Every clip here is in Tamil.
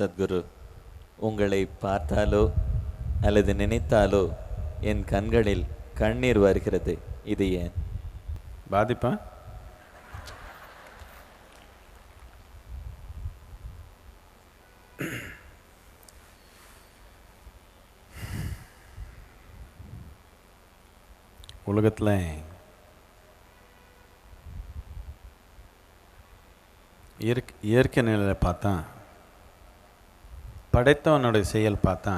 சத்குரு உங்களை பார்த்தாலோ அல்லது நினைத்தாலோ என் கண்களில் கண்ணீர் வருகிறது. இது ஏன்? பாதிப்பா? உலகத்தில் இயற்கை இயற்கை நிலையில் பார்த்தா படைத்தவனுடைய செயல் பார்த்தா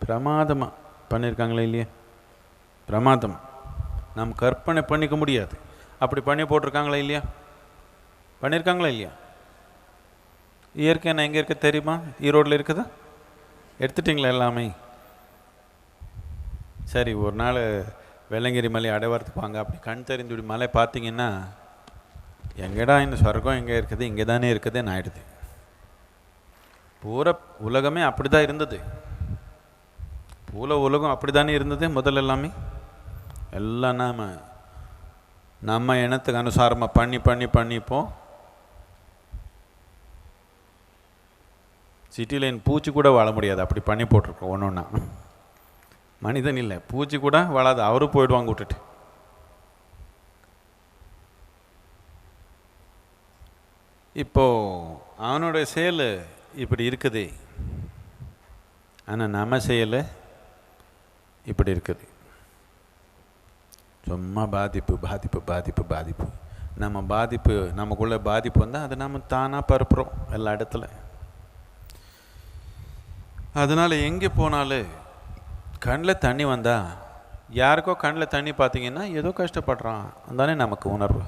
பிரமாதமாக பண்ணியிருக்காங்களே இல்லையா? பிரமாதம். நாம் கற்பனை பண்ணிக்க முடியாது. அப்படி பண்ணி போட்டிருக்காங்களா இல்லையா? பண்ணியிருக்காங்களா இல்லையா? இயற்கை நான் எங்கே இருக்க தெரியுமா? ஈரோட்டில் இருக்குதா? எடுத்துட்டிங்களா எல்லாமே? சரி ஒரு நாள் வெள்ளங்கிரி மலை அடைவாரத்துக்கு வாங்க. அப்படி கண் தெரிஞ்சுடி மலை பார்த்தீங்கன்னா எங்கடா இந்த சொர்க்கம் எங்கே இருக்குது? இங்கே தானே இருக்குதுன்னு ஆயிடுது. பூரா உலகமே அப்படி தான் இருந்தது. பூல உலகம் அப்படி தானே இருந்தது முதல்ல எல்லாமே. எல்லாம் நாம் நம்ம இனத்துக்கு அனுசாரமாக பண்ணி பண்ணி பண்ணிப்போம். சிட்டியில் என் பூச்சி கூட வாழ முடியாது. அப்படி பண்ணி போட்டிருக்கோம் ஒன்று ஒன்றா மனிதன் இல்லை. பூச்சி கூட வாழாது. அவரும் போயிடுவாங்க விட்டுட்டு. இப்போது அவனுடைய செயல் இப்படி இருக்குது. ஆனால் நம்ம செய்யலை இப்படி இருக்குது. சும்மா பாதிப்பு பாதிப்பு பாதிப்பு பாதிப்பு. நம்ம பாதிப்பு நமக்குள்ள பாதிப்பு வந்தால் அதை நம்ம தானாக பரப்புகிறோம் எல்லா இடத்துல. அதனால் எங்கே போனாலும் கண்ணில் தண்ணி வந்தால் யாருக்கோ கண்ணில் தண்ணி பார்த்தீங்கன்னா ஏதோ கஷ்டப்படுறான். தானே நமக்கு உணர்வு.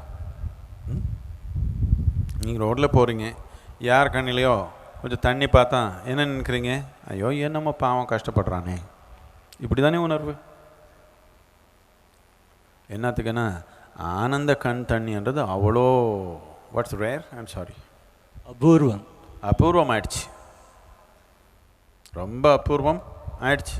நீங்கள் ரோட்டில் போகிறீங்க யார் கண்ணிலையோ கொஞ்சம் தண்ணி பார்த்தா என்ன நினைக்கிறீங்க? ஐயோ என்னமோ பாவம் கஷ்டப்படுறானே. இப்படி தானே உணர்வு. என்னத்துக்குன்னா ஆனந்த கண் தண்ணின்றது அவ்வளோ வாட்ஸ் ரேர் ஐம் சாரி அபூர்வம். அபூர்வம் ஆயிடுச்சு ரொம்ப அபூர்வம் ஆயிடுச்சு.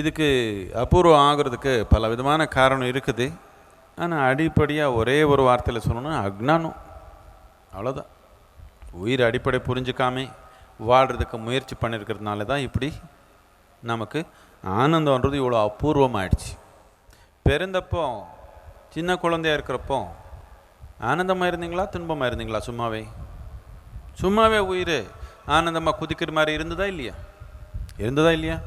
இதுக்கு அபூர்வம் ஆகிறதுக்கு பல விதமான காரணம் இருக்குது. ஆனால் அடிப்படையாக ஒரே ஒரு வார்த்தையில் சொல்லணும்னா அக்னானம் அவ்வளோதான் உயிர் அடிப்படை புரிஞ்சுக்காம வாழ்கிறதுக்கு முயற்சி பண்ணியிருக்கிறதுனால தான் இப்படி நமக்கு ஆனந்தம்ன்றது இவ்வளோ அபூர்வமாயிடுச்சு. பிறந்தப்போ சின்ன குழந்தையா இருக்கிறப்போ ஆனந்தமாக இருந்தீங்களா துன்பமாக இருந்தீங்களா சும்மாவே? சும்மாவே உயிர் ஆனந்தமாக குதிக்கிற மாதிரி இருந்ததா இல்லையா? இருந்ததா இல்லையா?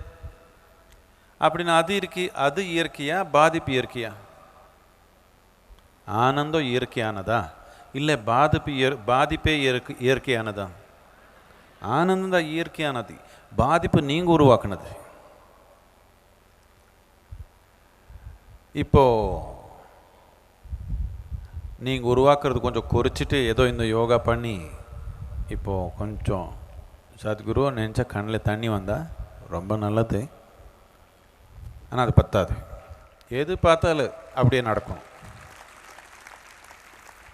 அப்படின்னு அது இருக்கி அது இயற்கையா பாதிப்பு இயற்கையா? ஆனந்தம் இயற்கையானதா? இல்லை பாதிப்பு இயற் பாதிப்பே இயற்கை இயற்கையானதா? ஆனந்தம் தான் இயற்கையானது. பாதிப்பு நீங்கள் உருவாக்குனது. இப்போ நீங்கள் உருவாக்குறது கொஞ்சம் குறைச்சிட்டு ஏதோ இந்த யோகா பண்ணி இப்போது கொஞ்சம் சத்குரு நினச்சா கண்ணில் தண்ணி வந்தால் ரொம்ப நல்லது. ஆனால் அது பத்தாது. எது பார்த்தாலும் அப்படியே நடக்கும்.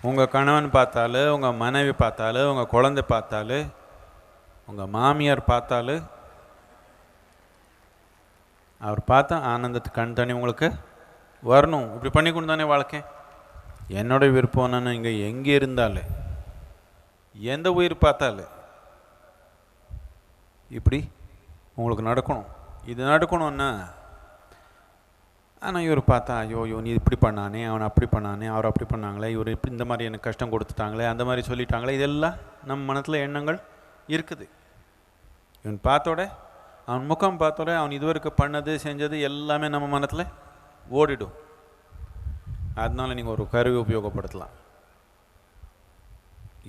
உங்கள் கணவன் பார்த்தாலும் உங்கள் மனைவி பார்த்தாலும் உங்கள் குழந்தை பார்த்தாலும் உங்கள் மாமியார் பார்த்தாலும் அவர் பார்த்தா ஆனந்தத்து கண் தண்ணி உங்களுக்கு வரணும். இப்படி பண்ணிக்கொண்டு தானே வாழ்க்கை? என்னோட விருப்பம் நான் இங்கே எங்கே இருந்தாலும் எந்த உயிர் பார்த்தாலும் இப்படி உங்களுக்கு நடக்கணும். இது நடக்கணும்னா ஆனால் இவர் பார்த்தா ஐயோ இவன் இப்படி பண்ணானே அவன் அப்படி பண்ணானே அவர் அப்படி பண்ணாங்களே இவர் இப்படி இந்த மாதிரி எனக்கு கஷ்டம் கொடுத்துட்டாங்களே அந்த மாதிரி சொல்லிட்டாங்களே. இதெல்லாம் நம்ம மனத்தில் எண்ணங்கள் இருக்குது. இவன் பார்த்தோட அவன் முகம் பார்த்தோட அவன் இதுவரைக்கும் பண்ணது செஞ்சது எல்லாமே நம்ம மனத்தில் ஓடிடும். அதனால் நீங்கள் ஒரு கருவி உபயோகப்படுத்தலாம்.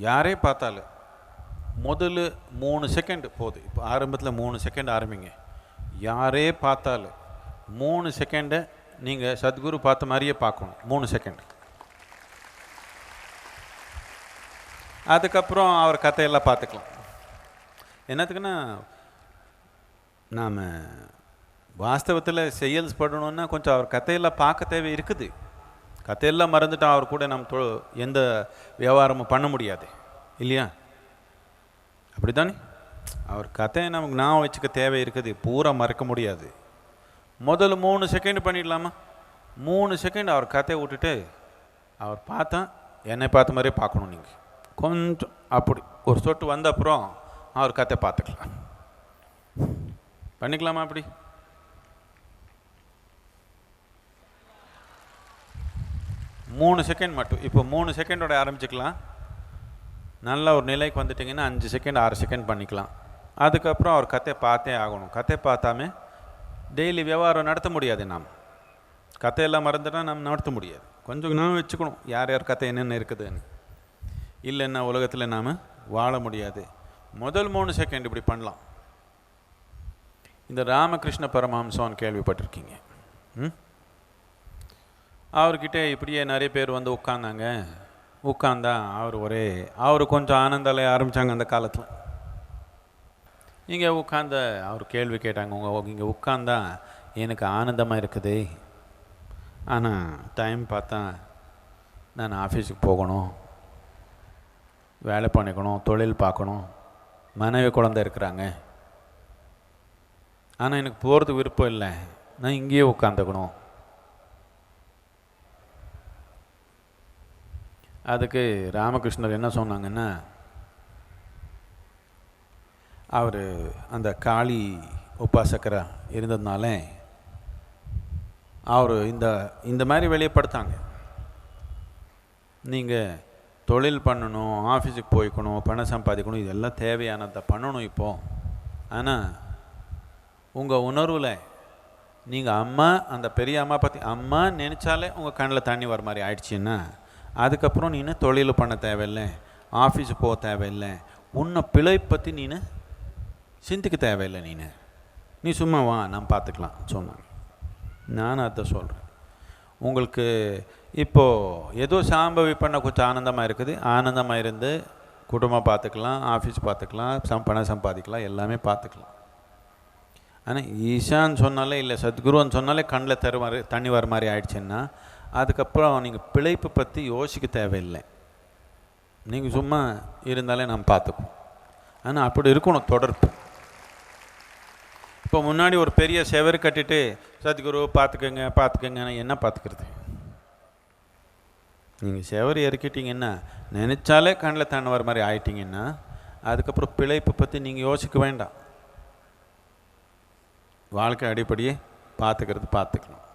யாரே பார்த்தாலும் முதல்ல மூணு செகண்ட் போகுது இப்போ ஆரம்பத்தில் மூணு செகண்ட் ஆரம்பிங்க. யாரே பார்த்தாலும் மூணு செகண்டை நீங்கள் சத்குரு பார்த்த மாதிரியே பார்க்கணும். மூணு செகண்ட் அதுக்கப்புறம் அவர் கதையெல்லாம் பார்த்துக்கலாம். என்னத்துக்குன்னா நாம் வாஸ்தவத்தில் செயல்ஸ் படணுன்னா கொஞ்சம் அவர் கதையெல்லாம் பார்க்க தேவை இருக்குது. கதையெல்லாம் மறந்துட்டால் அவர் கூட நம்ம தொ எந்த வியாபாரமும் பண்ண முடியாது. இல்லையா? அப்படிதானே அவர் கதையை நமக்கு நான் வச்சுக்க தேவை இருக்குது. பூரா மறக்க முடியாது. முதல்ல மூணு செகண்ட் பண்ணிடலாமா? மூணு செகண்ட் அவர் கதையை விட்டுட்டு அவர் பார்த்தா என்னை பார்த்த மாதிரியே பார்க்கணும் நீங்கள் கொஞ்சம் அப்படி. ஒரு சொட்டு வந்த அப்புறம் அவர் கதை பார்த்துக்கலாம். பண்ணிக்கலாமா அப்படி? மூணு செகண்ட் மட்டும். இப்போ மூணு செகண்டோட ஆரம்பிச்சுக்கலாம். நல்ல ஒரு நிலைக்கு வந்துட்டிங்கன்னா அஞ்சு செகண்ட் ஆறு செகண்ட் பண்ணிக்கலாம். அதுக்கப்புறம் அவர் கத்தை பார்த்தே ஆகணும். கத்தை பார்த்தாமே டெய்லி வியாபாரம் நடத்த முடியாது நாம். கதையெல்லாம் மறந்துட்டா நம்ம நடத்த முடியாது. கொஞ்சம் நாம் வச்சுக்கணும். யார் யார் கதை என்னென்ன இருக்குதுன்னு. இல்லைன்னா உலகத்தில் நாம் வாழ முடியாது. முதல் மூணு செகண்ட் இப்படி பண்ணலாம். இந்த ராமகிருஷ்ண பரமஹம்சம்னு கேள்விப்பட்டிருக்கீங்க. ம்? அவர்கிட்ட இப்படியே நிறைய பேர் வந்து உட்காந்தாங்க உட்காந்தா அவர் ஒரே அவர் கொஞ்சம் ஆனந்தாலே ஆரம்பித்தாங்க அந்த காலத்தில். இங்கே உட்காந்த அவர் கேள்வி கேட்டாங்க உங்கள் இங்கே உட்காந்தா எனக்கு ஆனந்தமாக இருக்குது. ஆனால் டைம் பார்த்தா நான் ஆஃபீஸுக்கு போகணும் வேலை பண்ணிக்கணும் தொழில் பார்க்கணும். மனைவி குழந்தை இருக்கிறாங்க. ஆனால் எனக்கு போகிறதுக்கு விருப்பம் இல்லை. நான் இங்கேயே உட்காந்துக்கணும் அதுக்கு ராமகிருஷ்ணர் என்ன சொன்னாங்கன்னா அவர் அந்த காளி உபாசகராக இருந்ததுனால அவர் இந்த இந்த மாதிரி வெளியப்படுத்தாங்க நீங்கள் தொழில் பண்ணணும் ஆஃபீஸுக்கு போய்க்கணும் பணம் சம்பாதிக்கணும் இதெல்லாம் தேவையானதை பண்ணணும் இப்போது ஆனால் உங்கள் உணர்வில் நீங்கள் அம்மா அந்த பெரிய அம்மா பற்றி அம்மா நினச்சாலே உங்கள் கண்ணில் தண்ணி வர மாதிரி ஆயிடுச்சுன்னா அதுக்கப்புறம் நீ தொழில் பண்ண தேவையில்லை ஆஃபீஸுக்கு போக தேவையில்லை உன்னை பிழை பற்றி நீ சிந்திக்க தேவையில்லை நீ நீ சும்மா வா நான் பார்த்துக்கலாம் சொன்னாங்க நான் அதை சொல்கிறேன் உங்களுக்கு இப்போது ஏதோ சாம்பவி பண்ண கொஞ்சம் ஆனந்தமாக இருக்குது. ஆனந்தமாக இருந்து குடும்பம் பார்த்துக்கலாம் ஆஃபீஸ் பார்த்துக்கலாம் சம் பணம் சம்பாதிக்கலாம் எல்லாமே பார்த்துக்கலாம். ஆனால் ஈஷான்னு சொன்னாலே இல்லை சத்குருன்னு சொன்னாலே கண்ணில் தரு மாதிரி தண்ணி வர மாதிரி ஆயிடுச்சுன்னா அதுக்கப்புறம் நீங்கள் பிழைப்பு பற்றி யோசிக்க தேவையில்லை. நீங்கள் சும்மா இருந்தாலே நாம் பார்த்துப்போம். ஆனால் அப்படி இருக்கணும் தொடர்பு. இப்போ முன்னாடி ஒரு பெரிய செவர் கட்டிட்டு சத்குரு பார்த்துக்கோங்க பார்த்துக்கோங்க என்ன பார்த்துக்கிறது நீங்கள் செவர் இறக்கிட்டீங்கன்னா நினச்சாலே கண்ணில் தண்ணி வர மாதிரி ஆயிட்டீங்கன்னா அதுக்கப்புறம் பிழைப்பு பற்றி நீங்கள் யோசிக்க வேண்டாம். வாழ்க்கை அடிப்படையே பார்த்துக்கிறது பார்த்துக்கலாம்